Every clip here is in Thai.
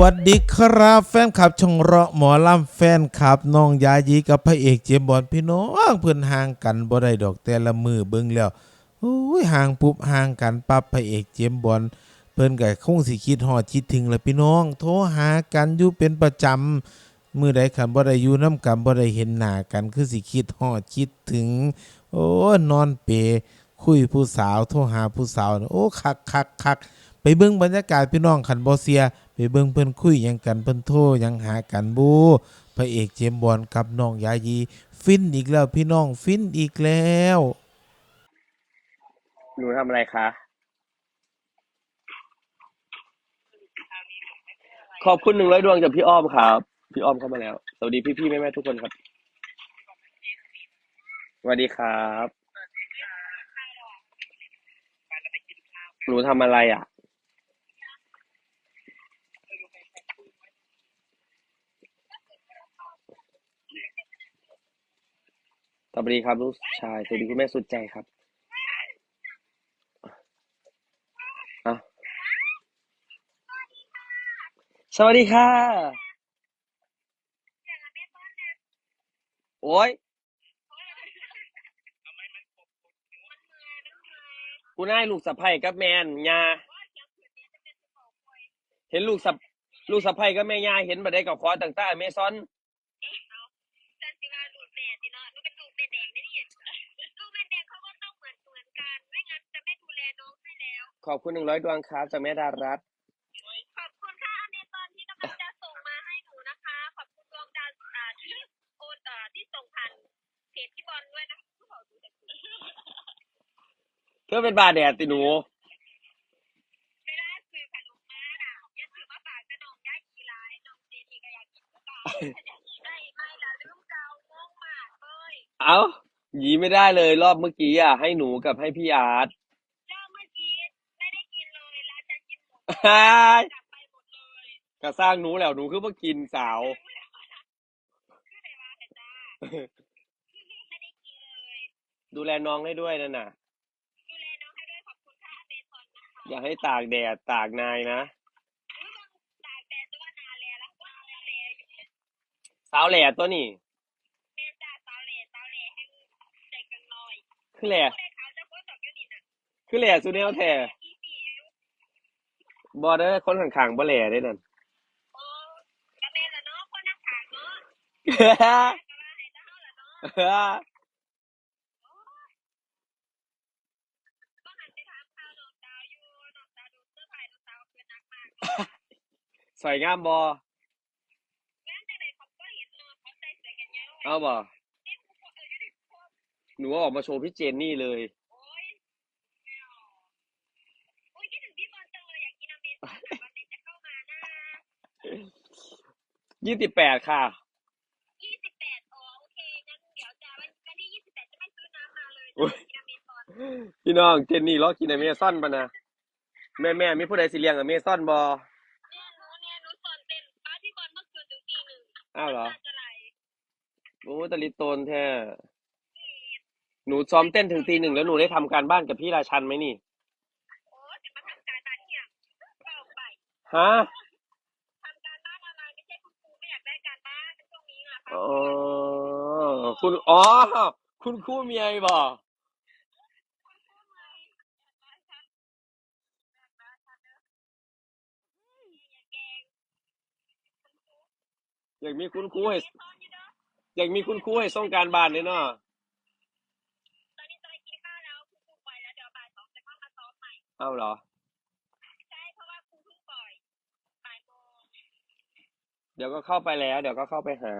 สวัสดีครับแฟนคลับช่องเราะหมอลำแฟนคลับน้องยายีกับพระเอกเจมบอลพี่น้องเพื่อนห่างกันบ่ได้ดอกแต่ละมือเบิ่งแล้วโอ้ยห่างปุ๊บห่างกันปั๊บพระเอกเจมบอลเพิ่นก็คงสิคิดฮอดคิดถึงละพี่น้อง โทรหากันอยู่เป็นประจำมือใดคันบ่ได้อยู่นํกันบ่ได้เห็นหน้ากันคือสิคิดฮอดคิดถึง โอ้นอนเปคุยผู้สาวโทรหาผู้สาวโอ้คักคักคักไปเบิ่งบรรยากาศพี่น้องขันบอเซีย ไปเบิ่งเพิ่นคุยยังกันเพิ่นโทรยังหากันบูพระเอกเจมบอลกับน้องยายี ฟินอีกแล้วพี่น้องฟินอีกแล้วหนูทำอะไรคะ ขอบคุณหนึ่งร้อยดวงจากพี่อ้อมครับ พี่อ้อมเข้ามาแล้ว สวัสดีพี่พี่ๆแม่แม่ๆทุกคนครับ สวัสดีครับ หนูทำอะไรอะ ส วัสดีครับลูกชายสวัสดีคุณแม่สุดใจครับอะสวัสดีค่ะ โอ้ยกูนายลูกสะใภ้กับแม่นยาเห็นลูกสะลูกสะใภ้กับแม่ยาเห็นบ่ได้กับคอต่างๆแม่ซ้อน ขอบคุณหนึ่งร้อยดวงครับจากแม่ดารัตน์ขอบคุณค่ะอเมซอนที่กำลังจะส่งมาให้หนูนะคะ ขอบคุณดวงดาวอ่าที่โอนเอ่อที่ส่งผ่านเพจพี่บอลด้วยนะผู้บอกดูแต่เพื่อเป็นบาแดดติหนู เวลาซื้อขนมมาน่ะอย่าซื้อมาฝากแต่น้องได้กีฬายน้องเจนี่ก็อยากกินก็เก่าได้ไม่ละลืมเก่างงมากเลยเอ้าหยีไม่ได้เลยรอบเมื่อกี้อะ ให้หนูกับให้พี่อาร์ต กินหมูฮ่ากลับไปหมดเลยก็สร้างหนูแล้วหนูคือว่ากินสาวคือไหนมาแต่จ้าไม่ได้กินเลยดูแลน้องให้ด้วยนั่นน่ะดูแลน้องให้ด้วยขอบคุณค่ะอเมซอนนะคะอย่าให้ตากแดดตากนายนะอุ๊ยมันตากแดดตัวนานแล้วแล้วก็แลอยู่สาวแหล่ตัวนี่แม่จ้าสาวเหล่สาวเหล่ให้ใจกันหน่อยคือแหล่ผู้ใดเขาจะโพสต์ดอกยูนิตอะคือแหล่สุดแนวแท้อีปีอยู่ บอเด้อคนข้างๆบ่แหล่ได้นั่นโอ้กระเมนละเนาะคนนักขางเนาะกระลาให้เจ้าละเนาะก็หันไปถามข่าวน้องดาวอยู่น้องดาวดูเสื้อผ้าน้องดาวเพื่อนนักมากสวยงามบองานจังไดเขาก็เห็นเนาะเขาใส่เสื้อกันยาวเอาบอเอ๊ะผู้คนเอออยู่ดิพวหนูเอาออกมาโชว์พี่เจนนี่เลย โอ้ยไม่เอาโอ้ยคิดถึงพี่บอลจังเลยอยากกินอเมซอนแต่วันไหนจะเข้ามานะ ยี่สิบแปดค่ะ ยี่สิบแปดอ๋อโอเคงั้นเดี๋ยวจะวันวันที่ยี่สิบแปดจะไม่ซื้อน้ำมาเลยอุ๊ยจะกินอเมซอนพี่น้องเจนนี่รอกินอเมซอนปะนะแม่แม่ๆมีผู้ใดสิเลี้ยงอเมซอนบอเนี่ยหนูเนี่ยหนูสอนเต้นป้าพี่บอลเมื่อคืนถึงตีหนึ่งอ้าวเหรอน้ำตาจะไหลโอ้ตะลิโตนแท้หนูซ้อมเต้นถึงตีหนึ่งแล้วหนูได้ทำการบ้านกับพี่ราชันไหมนี่ โอ้จะมาทำการบ้านเนี่ยเปล่าไปฮะ อะอ๋อคุณอ๋อคุณครู่เมียบอกอยากมีคุณครูให้อยากมีคุณครูให้ส่งการบ้านเลยเนาะตอนนี้จอยกินข้าวแล้วคุณครูปล่อยแล้วเดี๋ยวบ่ายสองจะเข้ามาซ้อมใหม่เอ้าเหรอใช่เพราะว่าครูเพิ่งปล่อยบ่ายโมงเดี๋ยวก็เข้าไปแล้ว เดี๋ยวก็เข้าไปหา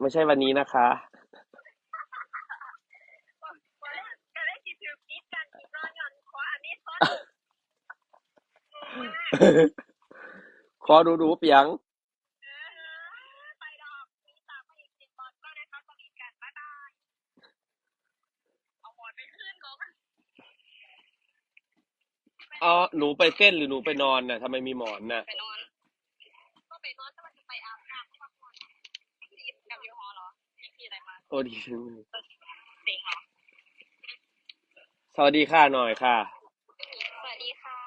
ไม่ใช่วันนี้นะคะจะได้กินถือปี๊บกันกินนอนหย่อนขออเมซอนขอดูดูเปียงไปดอกมีตามไปอีกสิบบอลก็นะคะสวีทกันบ๊ายบายเอาหมอนไปขึ้นลงอ๋อ หนูไปเต้นหรือหนูไปนอนน่ะทำไมมีหมอนน่ะ ไปนอน ก็ไปนอนถ้ามันจะไปอาบน้ำที่พักผ่อนที่กับยูฮอเหรอที่ มีอะไรมาโอ้ดีเสียงเหรอสวัสดีค่ะหน่อยค่ะ สวัสดีค่ะ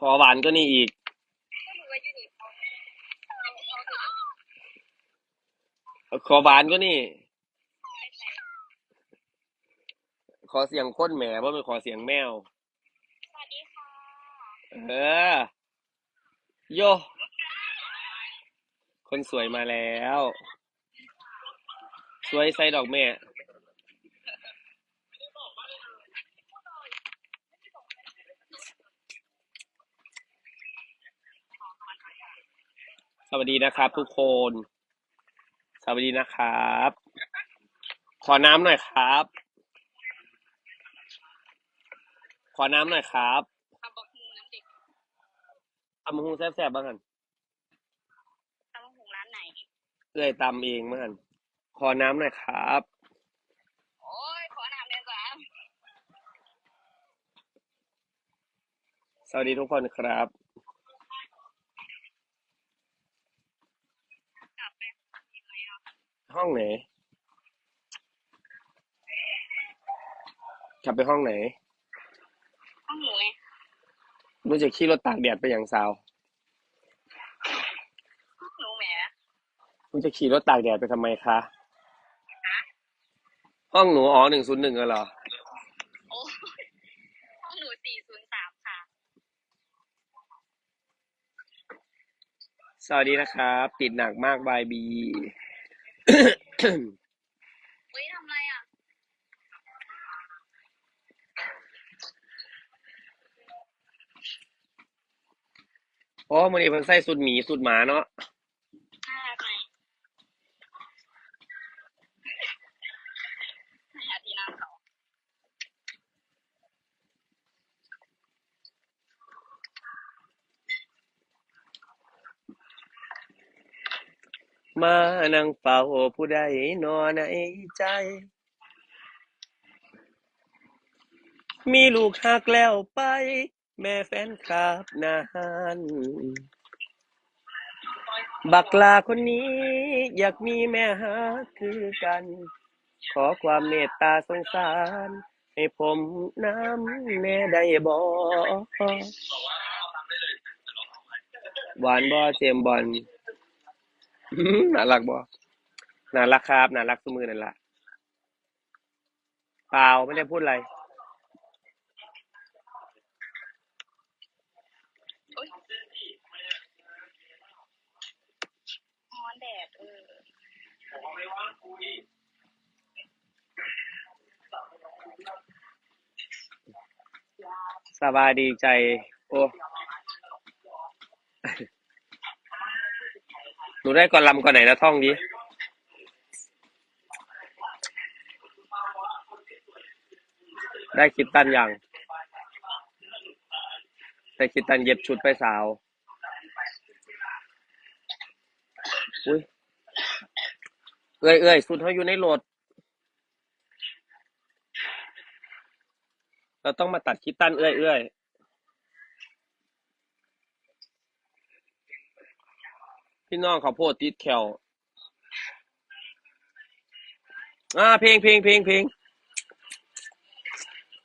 ขอหวานก็นี่อีกก็รู้ว่าอยู่นี่เขาเขาเขาถือขอหวานก็นี่ ขอเสียงคนแหมว่าเป็นขอเสียงแมว สวัสดีค่ะ เออ โย คนสวยมาแล้ว สวยใส่ดอกแม่สวัสดีนะครับทุกคน สวัสดีนะครับ ขอน้ำหน่อยครับ ขอน้ำหน่อยครับทำบอกหูน้ำเด็กตำบักหุงแซ่บๆบ้างกันทำบอกหูร้านไหน เอื้อยตำเองบ้างกัน ขอน้ำหน่อยครับ โอ้ยขอน้ำเดียวก่อนสวัสดีทุกคนครับ กลับไปกินไหมอะห้องไหน กลับไปห้องไหนห้องหนูไงรู้จะขี่รถตากแดดไปอย่างสาวห้องหนูแหมรู้จะขี่รถตากแดดไปทำไมคะ ห้องหนูอ๋อหนึ่งศูนย์หนึ่งเหรอ โอ้ยห้องหนูสี่ศูนย์สามค่ะ สวัสดีนะครับ ติดหนักมากบายบี เฮ้ยทำไรอะโอ้มันนี้เพิ่นใส่สุดหมีสุดหมาเนาะ น่ารักไหมไม่หาที่นั่งเขา มานั่งเฝ้าผู้ใดนอนในใจ มีลูกหักแล้วไป แม่แฟนคลับนานบักลาคนนี้อยากมีแม่ฮักคือกัน ขอความเมตตาสงสาร ให้ผมน้ำแม่ได้บ่หวานบ่เจมบอล น่ารักบ่น่ารักครับน่ารักสมือนั่นล่ะเปล่าไม่ได้พูดอะไรโอ๊ยร้อนแดดเออสบายดีใจ โอ้ นูได้ก่อนลำก่อนไหนนะท่องดิได้คิดตันยังได้คิดตันเย็บชุดไปสาว อุ้ยเอ้ยเอ้ยชุดเขาอยู่ในรถเราต้องมาตัดคิดตันเอ้ยเอ้ย พี่น้องเขาวโพดติดแขวอ่าเพลงเพลงเพลงเพลง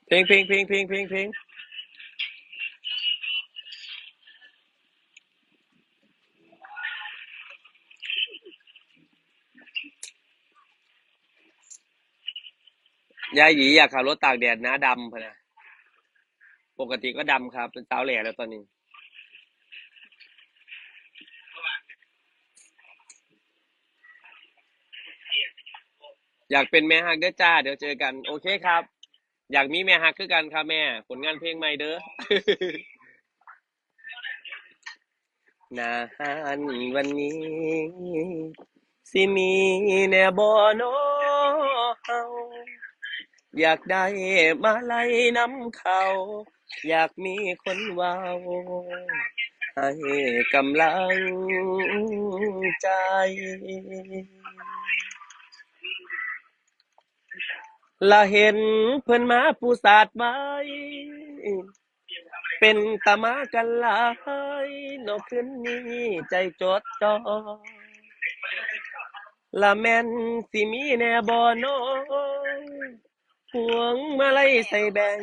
เพลงเพลงเพลงเพลงเพลงเพลงยายหยีอยากขับรถตากแดดน้าดำพะนะปกติก็ดำครับเป็นสาวแหล่แล้วตอนนี้ อยากเป็นแม่ฮักเด้อจ้า เดี๋ยวเจอกัน โอเคครับ อยากมีแม่ฮักคือกันครับแม่ ผลงานเพลงใหม่เด้อ นานวันนี้สิมีแน่บ่โนเฮาอยากได้มาไล่น้ำเขา อยากมีคนเว้าให้กำลังใจ ละเห็นเพิ่นมาปูสาดไว้ เป็นตามากันหลายนอกคืนนี้ใจจดจ่อละแม่นสิมีแน่บ่น้องพวงมาลัยใส่แบง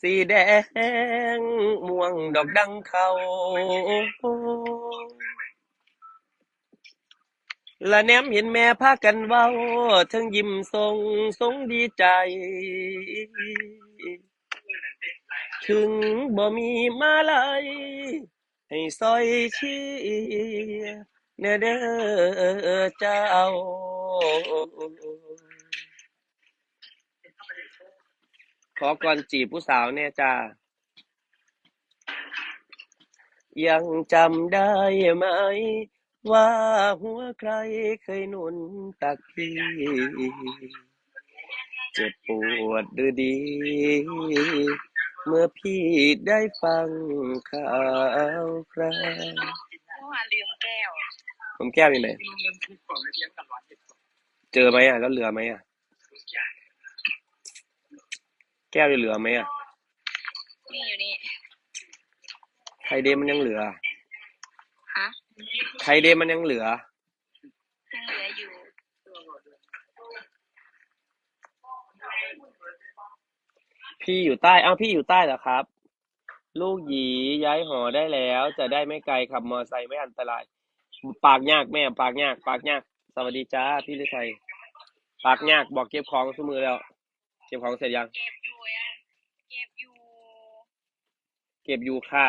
สีแดงม่วงดอกดังเขา ละแนมเห็นแม่พากันเว้าทั้งยิ้มทรงทรงดีใจ ถึงบ่มีมาลัยให้ซอยเชียร์แน่เด้อเจ้าขอก่อนจีบผู้สาวเนี่ยจ้ายังจำได้ไหม ว่าหัวใครเคยหนุนตักพี่ เจ็บปวดดือดี เมื่อพี่ได้ฟังข่าวคราวเมื่อวานลืมแก้วผมแก้วอยู่ไหนเจอไหมอะ แล้วเหลือไหมอะ แก้วจะเหลือไหมอะนี่อยู่นี่ไทยเดมมันยังเหลือฮะ ไทยเดมมันยังเหลือ ยังเหลืออยู่ พี่อยู่ใต้เอ้าพี่อยู่ใต้เหรอครับ ลูกหยีย้ายหอได้แล้ว จะได้ไม่ไกลขับมอไซค์ไม่อันตราย ปากยากแม่ ปากยาก ปากยาก สวัสดีจ้าพี่ฤทัยปากยากบอกเก็บของสมือแล้ว เก็บของเสร็จยัง เก็บอยู่ยังเก็บอยู่ เก็บอยู่ค่ะ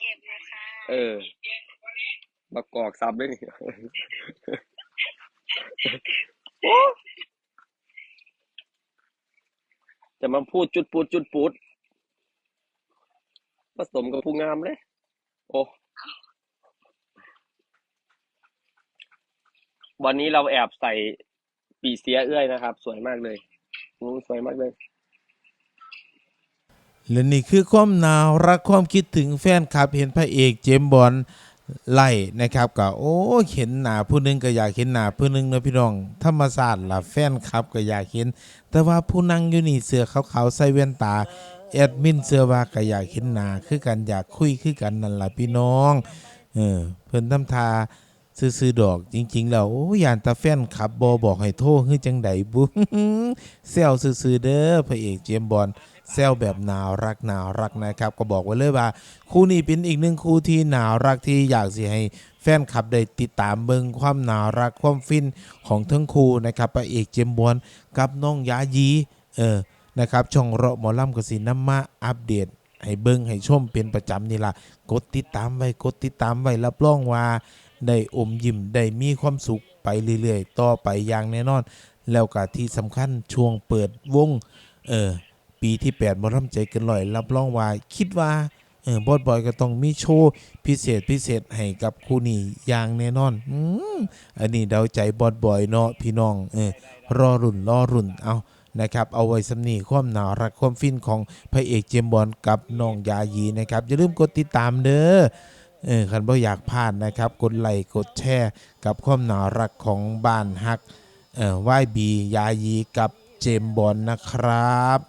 เก็บอยู่ค่ะ เออบักกอกซับด้วยนี่จะมาพูดจุดปูดจุดปูดผสมกับผู้งามเลย โอ้วันนี้เราแอบใส่ปีเสียเอื้อยนะครับ สวยมากเลยสวยมากเลย และนี่คือความหน่ารักความคิดถึงแฟนคลับเห็นพระเอกเจมบอลไล่นะครับก็โอ้เห็นหน้าผู้หนึงก็อยากเห็นหน้าผู้หนึงนะพี่น้อง ธรรมศาสตร์ล่ะแฟนคลับก็อยากเห็น แต่ว่าผู้นั่งอยู่นี่เสื้อขาวๆใส่แว่นตาแอดมินเสื้อว่าก็อยากเห็นหน้าคือกันอยากคุยคือกันนั่นล่ะพี่น้องเออเพิ่นทำทาซื้อดอกจริงๆแล้วโอ้ยานตาแฟนคลับบ่บอกให้โทรคือจังใดบุแซวซื่อเด้อพระเอกเจมบอล แซวแบบน่ารักน่ารักนะครับ ก็บอกไว้เลยว่า คู่นี้เป็นอีกหนึ่งคู่ที่น่ารักที่อยากสิให้แฟนคลับได้ติดตามเบิงความน่ารักความฟินของทั้งคู่นะครับพระเอกเจมบอลกับน้องยายีเออนะครับช่องเราะหมอลำกสินำมาอัปเดตให้เบิงให้ชมเป็นประจำนี่ล่ะกดติดตามไว้กดติดตามไว้รับรองว่าได้อมยิ้มได้มีความสุขไปเรื่อยๆ ต่อไปอย่างแน่นอน แล้วก็ที่สำคัญช่วงเปิดวงเออ ปีที่8บ่ร่ำใจเกันลอยรับรองว่าคิดว่าเออบอดบอยก็ต้องมีโชว์พิเศษพิเศษให้กับคู่นี้อย่างแน่นอนอืมอันนี้เดาใจบอดบอยเนาะพี่น้องเออรอรุ่นรอรุ่นเอานะครับเอาไว้สำนีความหนารักความฟินของพระเอกเจมบอลกับน้องยายีนะครับอย่าลืมกดติดตามเด้อเออคันบ่อยากพลาดนะครับ กดไลค์กดแชร์กับความหนารักของบ้านฮักเอ่อวายบียายีกับเจมบอลนะครับ